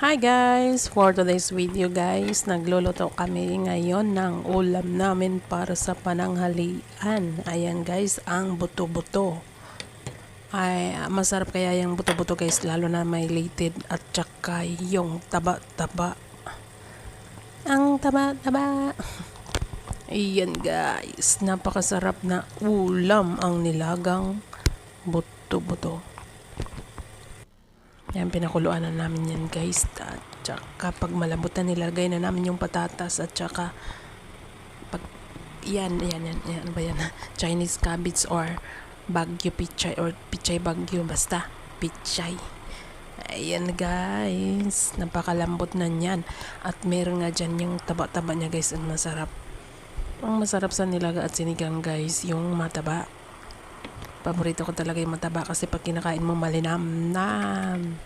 Hi guys! For today's video guys, nagluluto kami ngayon ng ulam namin para sa pananghalian. Ayan guys, ang buto-buto. Ay, masarap kaya yung buto-buto guys, lalo na may lated at saka yung taba-taba. Ang taba-taba. Ayan guys, napakasarap na ulam ang nilagang buto-buto. Yan, pinakuluan na namin yan guys. At saka pag malambot na nilagay na namin yung patatas at saka pag yan, yan, yan, yan, ano ba yan? Chinese cabbage or bagyo pichay or pichay bagyo, basta pichay. Ayan guys, napakalambot na niyan. At meron nga dyan yung taba-taba niya guys, ang masarap. Ang masarap sa nilaga at sinigang guys, yung mataba. Paborito ko talaga yung mataba kasi pag kinakain mo malinamnam.